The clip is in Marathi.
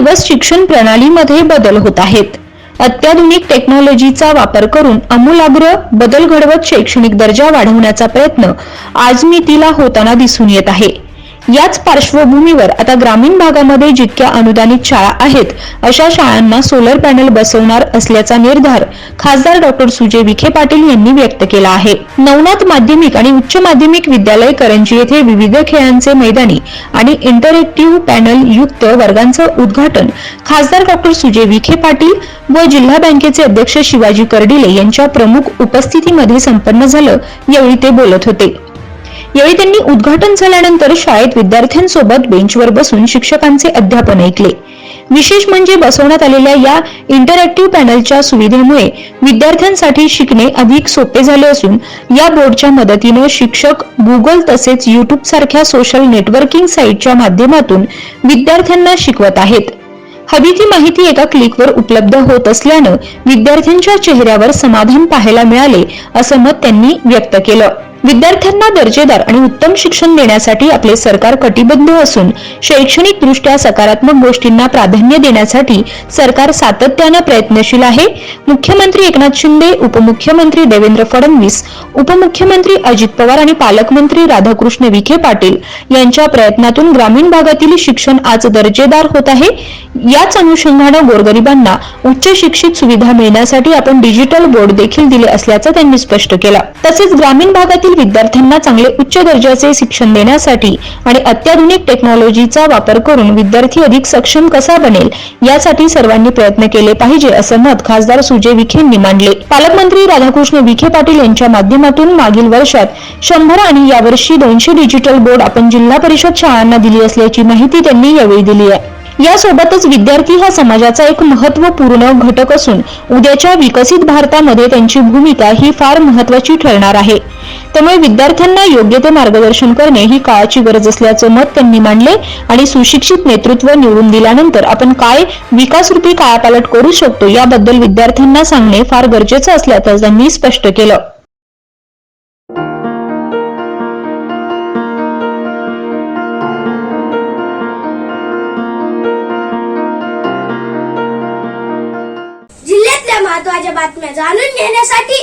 दिवस शिक्षण प्रणालीमध्ये बदल होत आहेत. अत्याधुनिक टेक्नॉलॉजीचा वापर करून आमूलाग्र बदल घडवत शैक्षणिक दर्जा वाढवण्याचा प्रयत्न आजमितीला होताना दिसून येत आहे. याच पार्श्वभूमीवर आता ग्रामीण भागामध्ये जितक्या अनुदानित शाळा आहेत अशा शाळांना सोलर पॅनल बसवणार असल्याचा निर्धार खासदार डॉक्टर सुजय विखे पाटील यांनी व्यक्त केला आहे. नवनाथ माध्यमिक आणि उच्च माध्यमिक विद्यालय करंजी येथे विविध खेळांचे मैदानी आणि इंटरॅक्टिव्ह पॅनल युक्त वर्गांचं उद्घाटन खासदार डॉक्टर सुजय विखे पाटील व जिल्हा बँकेचे अध्यक्ष शिवाजी कर्डिले यांच्या प्रमुख उपस्थितीमध्ये संपन्न झालं यावेळी ते बोलत होते. यावेळी त्यांनी उद्घाटन झाल्यानंतर शाळेत विद्यार्थ्यांसोबत बेंचवर बसून शिक्षकांचे अध्यापन ऐकले. विशेष म्हणजे बसवण्यात आलेल्या या इंटरॅक्टिव्ह पॅनलच्या सुविधेमुळे विद्यार्थ्यांसाठी शिकणे अधिक सोपे झाले असून या बोर्डच्या मदतीने शिक्षक गुगल तसेच युट्यूब सारख्या सोशल नेटवर्किंग साईटच्या माध्यमातून विद्यार्थ्यांना शिकवत आहेत. हवी ती माहिती एका क्लिकवर उपलब्ध होत असल्यानं विद्यार्थ्यांच्या चेहऱ्यावर समाधान पाहायला मिळाले असं मत त्यांनी व्यक्त केलं. विद्यार्थ्यांना दर्जेदार आणि उत्तम शिक्षण देण्यासाठी आपले सरकार कटिबद्ध असून शैक्षणिक दृष्ट्या सकारात्मक गोष्टींना प्राधान्य देण्यासाठी सरकार सातत्यानं प्रयत्नशील आहे. मुख्यमंत्री एकनाथ शिंदे उपमुख्यमंत्री देवेंद्र फडणवीस उपमुख्यमंत्री अजित पवार आणि पालकमंत्री राधाकृष्ण विखे पाटील यांच्या प्रयत्नातून ग्रामीण भागातील शिक्षण आज दर्जेदार होत आहे. याच अनुषंगानं गोरगरिबांना उच्च शिक्षित सुविधा मिळण्यासाठी आपण डिजिटल बोर्ड देखील दिले असल्याचं त्यांनी स्पष्ट केलं. तसेच ग्रामीण भागातील विद्यार्थ्यांना चांगले उच्च दर्जाचे शिक्षण देण्यासाठी आणि अत्याधुनिक टेक्नॉलॉजीचा वापर करून विद्यार्थी अधिक सक्षम कसा बनेल यासाठी सर्वांनी प्रयत्न केले पाहिजे असं मत खासदार सुजय विखेंनी मांडले. पालकमंत्री राधाकृष्ण विखे पाटील यांच्या माध्यमातून मागील वर्षात शंभर आणि यावर्षी दोनशे डिजिटल बोर्ड आपण जिल्हा परिषद शाळांना दिली असल्याची माहिती त्यांनी यावेळी दिली आहे. यासोबतच विद्यार्थी हा समाजाचा एक महत्त्वपूर्ण घटक असून उद्याच्या विकसित भारतामध्ये त्यांची भूमिका ही फार महत्वाची ठरणार आहे. त्यामुळे विद्यार्थ्यांना योग्य ते मार्गदर्शन करणे ही काळाची गरज असल्याचं मत त्यांनी मांडले आणि सुशिक्षित नेतृत्व निवडून दिल्यानंतर आपण काय विकासरूपी कायापालट करू शकतो याबद्दल विद्यार्थ्यांना सांगणे फार गरजेचं असल्याचं त्यांनी स्पष्ट केलं. जिल्ह्यातल्या महत्त्वाच्या बातम्या जाणून घेण्यासाठी